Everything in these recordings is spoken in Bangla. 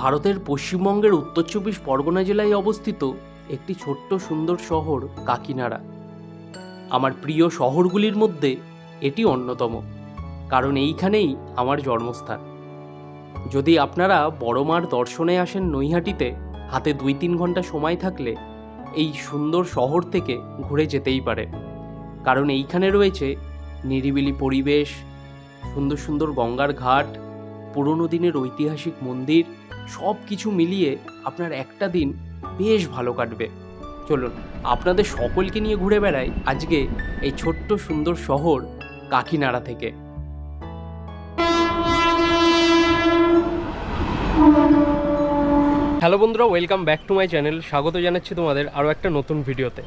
ভারতের পশ্চিমবঙ্গের উত্তর চব্বিশ পরগনা জেলায় অবস্থিত একটি ছোট্ট সুন্দর শহর কাকিনাড়া। আমার প্রিয় শহরগুলির মধ্যে এটি অন্যতম, কারণ এইখানেই আমার জন্মস্থান। যদি আপনারা বড় মার দর্শনে আসেন নৈহাটিতে, হাতে দুই তিন ঘণ্টা সময় থাকলে এই সুন্দর শহর থেকে ঘুরে যেতেই পারেন। কারণ এইখানে রয়েছে নিরিবিলি পরিবেশ, সুন্দর সুন্দর গঙ্গার ঘাট পুরনো দিনের ঐতিহাসিক মন্দির সব কিছু মিলিয়ে আপনার একটা দিন বেশ ভালো কাটবে। চলুন, আপনাদের সকলকে নিয়ে ঘুরে বেড়াই আজকে এই ছোট্ট সুন্দর শহর কাকিনাড়া থেকে। হ্যালো বন্ধুরা, welcome back to my channel. স্বাগত জানাচ্ছি তোমাদের আরও একটা নতুন ভিডিওতে।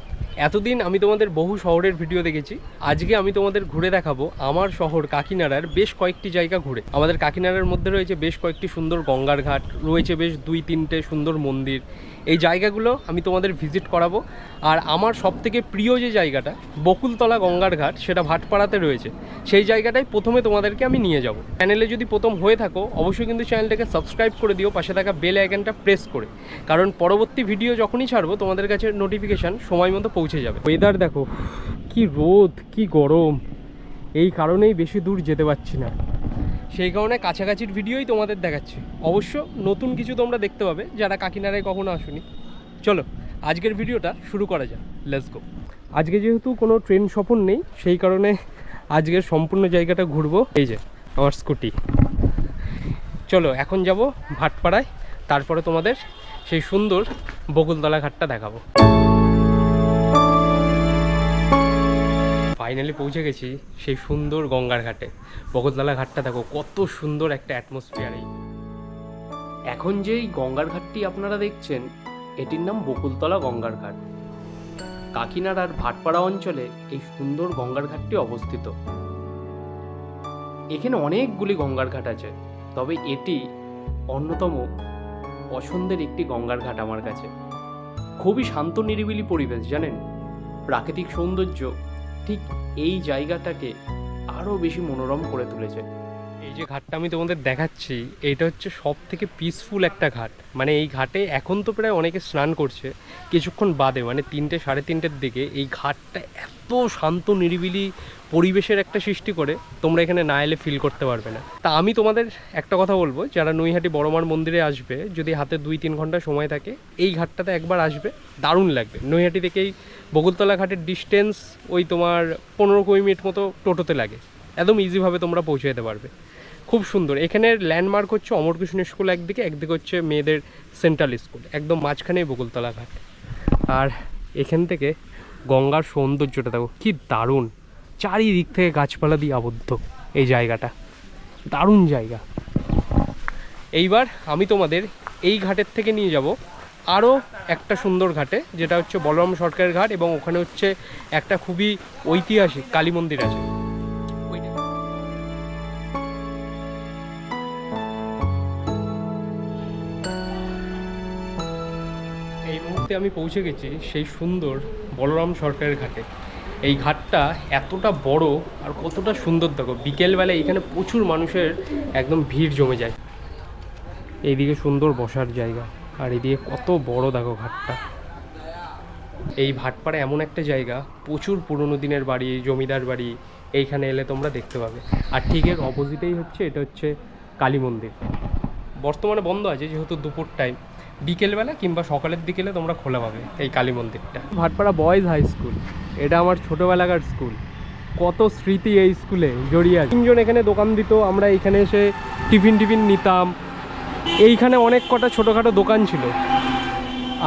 এতদিন আমি তোমাদের বহু শহরের ভিডিও দেখেছি। আজকে আমি তোমাদের ঘুরে দেখাবো আমার শহর কাকিনাড়ার বেশ কয়েকটি জায়গা ঘুরে। আমাদের কাকিনাড়ার মধ্যে রয়েছে বেশ কয়েকটি সুন্দর গঙ্গার ঘাট, রয়েছে বেশ দুই তিনটে সুন্দর মন্দির এই জায়গাগুলো আমি তোমাদের ভিজিট করাবো। আর আমার সবথেকে প্রিয় যে জায়গাটা, বকুলতলা গঙ্গার ঘাট, সেটা ভাটপাড়াতে রয়েছে। সেই জায়গাটাই প্রথমে তোমাদেরকে আমি নিয়ে যাব। চ্যানেলে যদি প্রথম হয়ে থাকো, অবশ্যই কিন্তু চ্যানেলটাকে সাবস্ক্রাইব করে দিও, পাশে থাকা বেল আইকনটা প্রেস করে। কারণ পরবর্তী ভিডিও যখনই ছাড়বো, তোমাদের কাছে নোটিফিকেশান সময় মতো পৌঁছে যাবে। ওয়েদার দেখো, কি রোদ, কি গরম। এই কারণেই বেশি দূর যেতে পারছি না। সেই কারণে কাছাকাছির ভিডিওই তোমাদের দেখাচ্ছি। অবশ্য নতুন কিছু তোমরা দেখতে পাবে, যারা কাকিনাড়ায় কখনো আসুনি। চলো, আজকের ভিডিওটা শুরু করা যাক। লেটস গো আজকে যেহেতু কোনো ট্রেন সফর নেই, সেই কারণে আজকের সম্পূর্ণ জায়গাটা ঘুরবো। এই যে, আমার স্কুটি। চলো, এখন যাব ভাটপাড়ায়। তারপরে তোমাদের সেই সুন্দর বকুলতলা ঘাটটা দেখাবো। ফাইনালি পৌঁছে গেছি সেই সুন্দর গঙ্গার ঘাটে। বগলতলা ঘাটটা দেখো, কত সুন্দর একটা অ্যাটমসফিয়ার এই এখন যেই গঙ্গার ঘাটটি আপনারা দেখছেন, এটির নাম বকুলতলা গঙ্গার ঘাট। কাকিনাড়ার ভাটপাড়া অঞ্চলে এই সুন্দর গঙ্গার ঘাটটি অবস্থিত। এখানে অনেকগুলি গঙ্গার ঘাট আছে, তবে এটি অন্যতম পছন্দের একটি গঙ্গার ঘাট আমার কাছে। খুবই শান্ত নিরিবিলি পরিবেশ, জানেন? প্রাকৃতিক সৌন্দর্য ঠিক এই জায়গাটাকে আরও বেশি মনোরম করে তুলেছে। এই যে ঘাটটা আমি তোমাদের দেখাচ্ছি, এইটা হচ্ছে সব থেকে পিসফুল একটা ঘাট। মানে এই ঘাটে এখন তো প্রায় অনেকে স্নান করছে, কিছুক্ষণ বাদে মানে তিনটে সাড়ে তিনটের দিকে এই ঘাটটা এত শান্ত, নিরিবিলি পরিবেশের একটা সৃষ্টি করে, তোমরা এখানে না এলে ফিল করতে পারবে না। তা আমি তোমাদের একটা কথা বলব, যারা নৈহাটি বড়মার মন্দিরে আসবে, যদি হাতে দুই তিন ঘণ্টা সময় থাকে, এই ঘাটটাতে একবার আসবে, দারুণ লাগবে। নৈহাটি থেকেই বকুলতলা ঘাটের ডিস্টেন্স ওই তোমার পনেরো কুড়ি মিনিট মতো টোটোতে লাগে, একদম ইজিভাবে তোমরা পৌঁছে যেতে পারবে। খুব সুন্দর। এখানের ল্যান্ডমার্ক হচ্ছে অমরকৃষ্ণ স্কুল একদিকে একদিকে হচ্ছে মেয়েদের সেন্ট্রাল স্কুল একদম মাঝখানেই বকুলতলা ঘাট। আর এখান থেকে গঙ্গার সৌন্দর্যটা দেখো, কি দারুণ। চারিদিক থেকে গাছপালা দিয়ে আবদ্ধ এই জায়গাটা। দারুণ জায়গা। এইবার আমি তোমাদের এই ঘাটের থেকে নিয়ে যাব আরও একটা সুন্দর ঘাটে, যেটা হচ্ছে বলরাম সরকারের ঘাট এবং ওখানে হচ্ছে একটা খুবই ঐতিহাসিক কালী মন্দির আছে। মুহূর্তে আমি পৌঁছে গেছি সেই সুন্দর বলরাম সরকারের ঘাটে। এই ঘাটটা এতটা বড় আর কতটা সুন্দর দেখো বিকেলবেলা এখানে প্রচুর মানুষের একদম ভিড় জমে যায়। এইদিকে সুন্দর বসার জায়গা আর এদিকে কত বড় দেখো ঘাটটা। এই ভাটপাড়া এমন একটা জায়গা, প্রচুর পুরনো দিনের বাড়ি, জমিদার বাড়ি, এইখানে এলে তোমরা দেখতে পাবে। আর ঠিক এর অপোজিটেই হচ্ছে, এটা হচ্ছে কালী মন্দির। বর্তমানে বন্ধ আছে, যেহেতু দুপুর টাইম বিকেলবেলা কিংবা সকালের দিকেলে তোমরা খোলা পাবে এই কালী মন্দিরটা। ভাটপাড়া বয়েজ হাই স্কুল এটা আমার ছোটোবেলাকার স্কুল কত স্মৃতি এই স্কুলে জড়িয়ে আছে। তিনজন এখানে দোকান দিত, আমরা এখানে এসে টিফিন টিফিন নিতাম। এইখানে অনেক কটা ছোটোখাটো দোকান ছিল।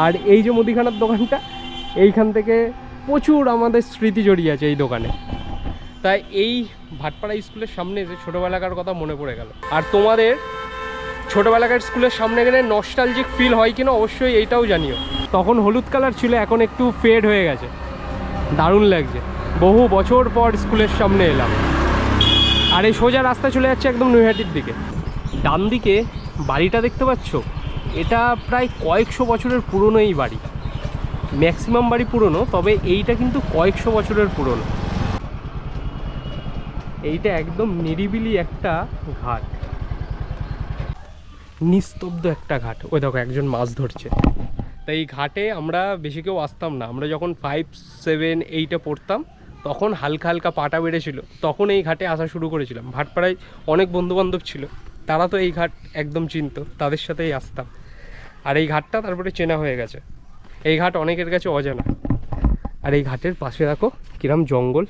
আর এই যে মুদিখানার দোকানটা, এইখান থেকে প্রচুর আমাদের স্মৃতি জড়িয়ে আছে এই দোকানে। তাই এই ভাটপাড়া স্কুলের সামনে যে ছোটোবেলাকার কথা মনে পড়ে গেল। আর তোমাদের ছোটোবেলাকার স্কুলের সামনে গেলে নস্টালজিক ফিল হয় কিনা অবশ্যই এইটাও জানিও। তখন হলুদ কালার ছিল, এখন একটু ফেড হয়ে গেছে। দারুণ লাগছে। বহু বছর পর স্কুলের সামনে এলাম। আর এই সোজা রাস্তা চলে যাচ্ছে একদম নৈহাটির দিকে। ডান দিকে বাড়িটা দেখতে পাচ্ছ? এটা প্রায় কয়েকশো বছরের পুরনো এই বাড়ি। ম্যাক্সিমাম বাড়ি পুরনো, তবে এইটা কিন্তু কয়েকশো বছরের পুরনো। এইটা একদম নিরিবিলি একটা ঘাট। নিস্তব্ধ একটা ঘাট। ওই দেখো একজন মাছ ধরছে। তাই এই ঘাটে আমরা বেশি কেউ আসতাম না। আমরা যখন ফাইভ সেভেন এইটে পড়তাম, তখন হালকা হালকা পাটা বেড়েছিল। তখন এই ঘাটে আসা শুরু করেছিলাম। ভাটপাড়ায় অনেক বন্ধুবান্ধব ছিল। তারা তো এই ঘাট একদম চিনত। তাদের সাথেই আসতাম। আর এই ঘাটটা তারপরে চেনা হয়ে গেছে। এই ঘাট অনেকের কাছে অজানা। আর এই ঘাটের পাশে দেখো কিরম জঙ্গল।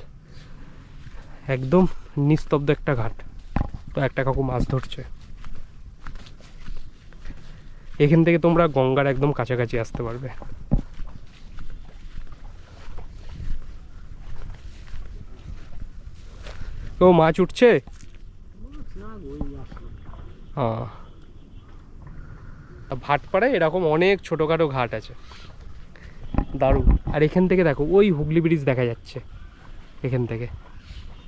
একদম নিস্তব্ধ একটা ঘাট। তো একটা কাকু মাছ ধরছে। এখান থেকে তোমরা গঙ্গার একদম কাছাকাছি আসতে পারবে। ও মাছ উঠছে? হ্যাঁ। ভাটপাড়ায় এরকম অনেক ছোটোখাটো ঘাট আছে। দারুণ। আর এখান থেকে দেখো, ওই হুগলি ব্রিজ দেখা যাচ্ছে। এখান থেকে।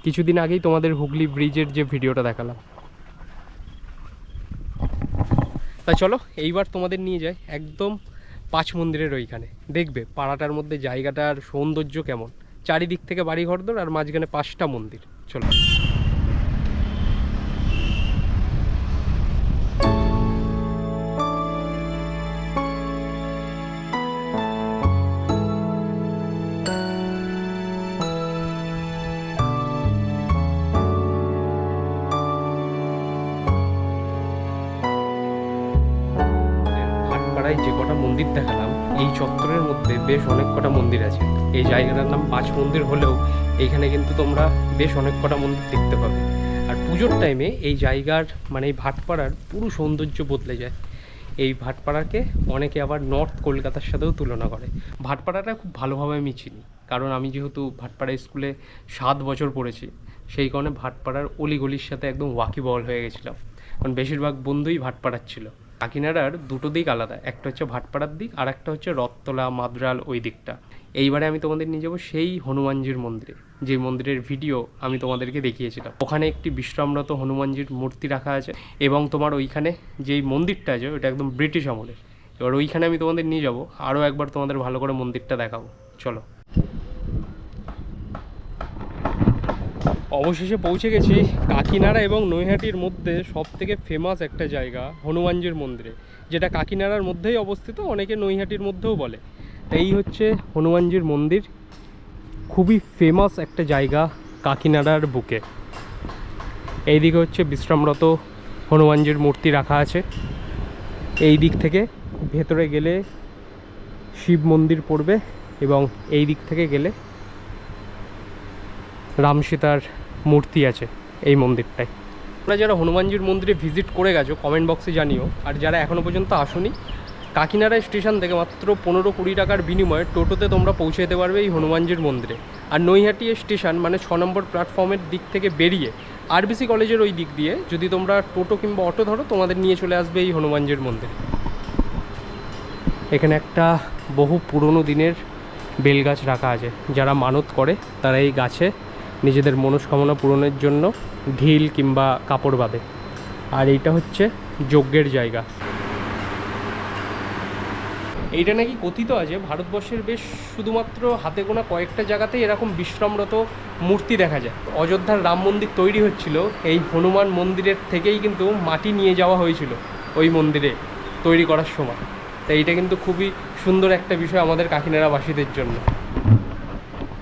কিছুদিন আগেই তোমাদের হুগলি ব্রিজের যে ভিডিওটা দেখালাম। তা চলো, এইবার তোমাদের নিয়ে যায় একদম পাঁচ মন্দিরের ওইখানে। দেখবে পাড়াটার মধ্যে জায়গাটার সৌন্দর্য কেমন। চারিদিক থেকে বাড়ি ঘর ঘরদোর আর মাঝখানে পাঁচটা মন্দির। চলো। ভাটপাড়ায় যে কটা মন্দির দেখালাম, এই চত্বরের মধ্যে বেশ অনেক কটা মন্দির আছে। এই জায়গাটার নাম পাঁচ মন্দির হলেও এইখানে কিন্তু তোমরা বেশ অনেক কটা মন্দির দেখতে পাবে। আর পুজোর টাইমে এই জায়গার মানে এই ভাটপাড়ার পুরো সৌন্দর্য বদলে যায়। এই ভাটপাড়াকে অনেকে আবার নর্থ কলকাতার সাথেও তুলনা করে। ভাটপাড়াটা খুব ভালোভাবে আমি চিনি, কারণ আমি যেহেতু ভাটপাড়া স্কুলে সাত বছর পড়েছি, সেই কারণে ভাটপাড়ার অলিগলির সাথে একদম ওয়াকিবহল হয়ে গেছিলাম। কারণ বেশিরভাগ বন্ধুই ভাটপাড়ার ছিল। কাকিনাড়ার দুটো দিক আলাদা, একটা হচ্ছে ভাটপাড়ার দিক আর একটা হচ্ছে রথতলা, মাদ্রাল ওই দিকটা। এইবারে আমি তোমাদের নিয়ে যাব সেই হনুমানজির মন্দিরে, যে মন্দিরের ভিডিও আমি তোমাদেরকে দেখিয়েছিলাম। ওখানে একটি বিশ্রামরত হনুমানজির মূর্তি রাখা আছে এবং তোমার ওইখানে যেই মন্দিরটা আছে ওটা একদম ব্রিটিশ আমলের। এবার ওইখানে আমি তোমাদের নিয়ে যাব, আরও একবার তোমাদের ভালো করে মন্দিরটা দেখাবো। চলো। অবশেষে পৌঁছে গেছি কাকিনাড়া এবং নৈহাটির মধ্যে সব থেকে ফেমাস একটা জায়গা, হনুমানজির মন্দিরে, যেটা কাকিনাড়ার মধ্যেই অবস্থিত, অনেকে নৈহাটির মধ্যেও বলে। এই হচ্ছে হনুমানজির মন্দির, খুবই ফেমাস একটা জায়গা কাকিনাড়ার বুকে। এইদিকে হচ্ছে বিশ্রামরত হনুমানজির মূর্তি রাখা আছে। এই দিক থেকে ভেতরে গেলে শিব মন্দির পড়বে এবং এই দিক থেকে গেলে রাম সীতার মূর্তি আছে এই মন্দিরটায়। তোমরা যারা হনুমানজির মন্দিরে ভিজিট করে গেছো কমেন্ট বক্সে জানিও। আর যারা এখনও পর্যন্ত আসোনি, কাকিনাড়া স্টেশন থেকে মাত্র পনেরো কুড়ি টাকার বিনিময়ে টোটোতে তোমরা পৌঁছে যেতে পারবে এই হনুমানজির মন্দিরে। আর নৈহাটি স্টেশন মানে ছ নম্বর প্ল্যাটফর্মের দিক থেকে বেরিয়ে আরবিসি কলেজের ওই দিক দিয়ে যদি তোমরা টোটো কিংবা অটো ধরো, তোমাদের নিয়ে চলে আসবে এই হনুমানজির মন্দিরে। এখানে একটা বহু পুরনো দিনের বেলগাছ রাখা আছে। যারা মানত করে, তারা এই গাছে নিজেদের মনস্কামনা পূরণের জন্য ঢিল কিংবা কাপড় বাঁধে। আর এইটা হচ্ছে যজ্ঞের জায়গা। এইটা নাকি কথিত আছে, ভারতবর্ষের বেশ শুধুমাত্র হাতে গোনা কয়েকটা জায়গাতেই এরকম বিশ্রামরত মূর্তি দেখা যায়। অযোধ্যার রাম মন্দির তৈরি হচ্ছিল, এই হনুমান মন্দিরের থেকেই কিন্তু মাটি নিয়ে যাওয়া হয়েছিল ওই মন্দিরে তৈরি করার সময়। তাই এইটা কিন্তু খুবই সুন্দর একটা বিষয় আমাদের কাকিনাড়াবাসীদের জন্য।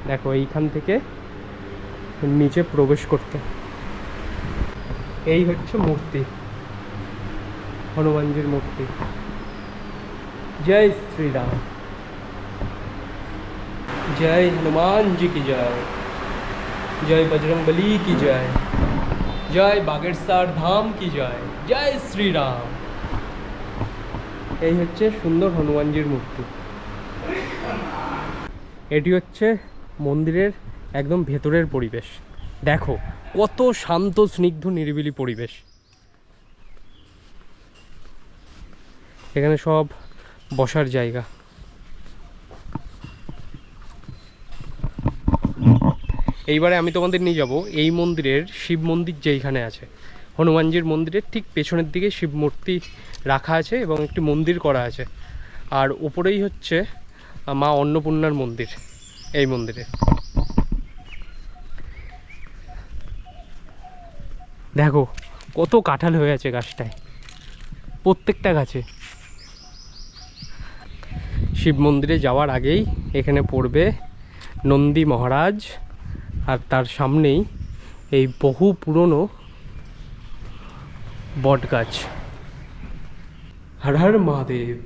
দেখো, এইখান থেকে নিচে প্রবেশ করতে। এই হচ্ছে মূর্তি, হনুমানজির মূর্তি। জয় শ্রীরাম। জয় হনুমান জি কি জয়? জয় বজরংবলী কি জয়? জয় বাগেরসার ধাম কি জয়? জয় শ্রীরাম। এই হচ্ছে সুন্দর হনুমানজির মূর্তি। এটি হচ্ছে মন্দিরের একদম ভেতরের পরিবেশ। দেখো, কত শান্ত, স্নিগ্ধ, নিরিবিলি পরিবেশ। এখানে সব বসার জায়গা। এইবারে আমি তোমাদের নিয়ে যাব এই মন্দিরের শিব মন্দির যেইখানে আছে। হনুমানজির মন্দিরের ঠিক পেছনের দিকে শিব মূর্তি রাখা আছে এবং একটি মন্দির করা আছে। আর উপরেই হচ্ছে মা অন্নপূর্ণার মন্দির, এই মন্দিরে। দেখো, কত কাঁঠাল হয়ে আছে গাছটায়। প্রত্যেকটা গাছে। শিব মন্দিরে যাওয়ার আগেই এখানে পড়বে নন্দী মহারাজ আর তার সামনেই এই বহু পুরনো বট গাছ হর হর মহাদেব।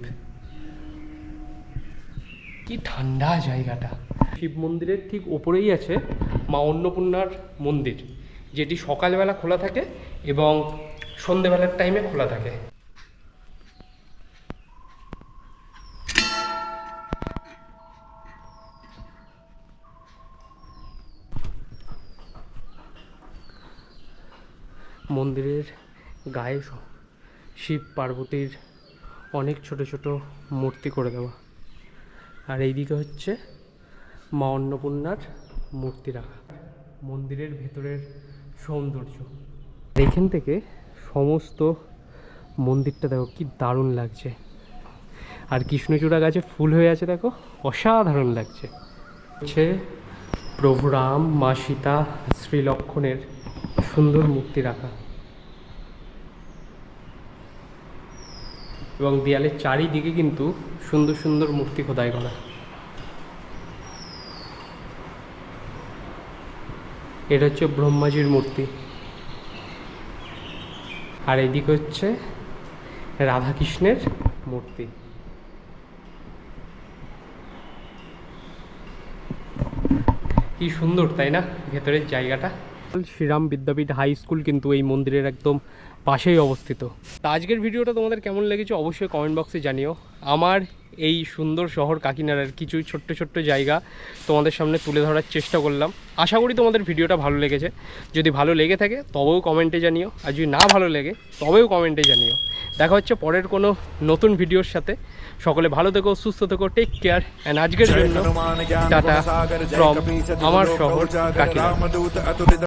কি ঠান্ডা জায়গাটা। শিব মন্দিরের ঠিক ওপরেই আছে মা অন্নপূর্ণার মন্দির। যেটি সকালবেলা খোলা থাকে এবং সন্ধেবেলার টাইমে খোলা থাকে। মন্দিরের গায়ে শিব পার্বতীর অনেক ছোট ছোট মূর্তি করে দেওয়া। আর এইদিকে হচ্ছে মা অন্নপূর্ণার মূর্তি রাখা। মন্দিরের ভেতরের সৌন্দর্য। এখান থেকে সমস্ত মন্দিরটা দেখো, কি দারুণ লাগছে। আর কৃষ্ণচূড়া গাছে ফুল হয়ে আছে, দেখো, অসাধারণ লাগছে। হচ্ছে প্রভু রাম, মা সীতা, শ্রী লক্ষণের সুন্দর মূর্তি রাখা। এবং দেয়ালের চারিদিকে কিন্তু সুন্দর সুন্দর মূর্তি খোদাই করা। এটা হচ্ছে ব্রহ্মাজির মূর্তি। আর এদিক হচ্ছে রাধাকৃষ্ণের মূর্তি। কি সুন্দর, তাই না? ভেতরের জায়গাটা। শ্রীরাম বিদ্যাপীঠ হাই স্কুল কিন্তু এই মন্দিরের একদম পাশেই অবস্থিত। তো আজকের ভিডিওটা তোমাদের কেমন লেগেছে অবশ্যই কমেন্ট বক্সে জানিও। আমার এই সুন্দর শহর কাকিনাড়ার কিছু ছোট্ট ছোট্ট জায়গা তোমাদের সামনে তুলে ধরার চেষ্টা করলাম। আশা করি তোমাদের ভিডিওটা ভালো লেগেছে। যদি ভালো লেগে থাকে তবেও কমেন্টে জানিও। আর যদি না ভালো লেগে তবেও কমেন্টে জানিও। দেখা হচ্ছে পরের কোনো নতুন ভিডিওর সাথে। সকলে ভালো থেকো সুস্থ থেকো টেক কেয়ার অ্যান্ড আজকের জন্য টাটা আমার শহর কাকিনাড়া।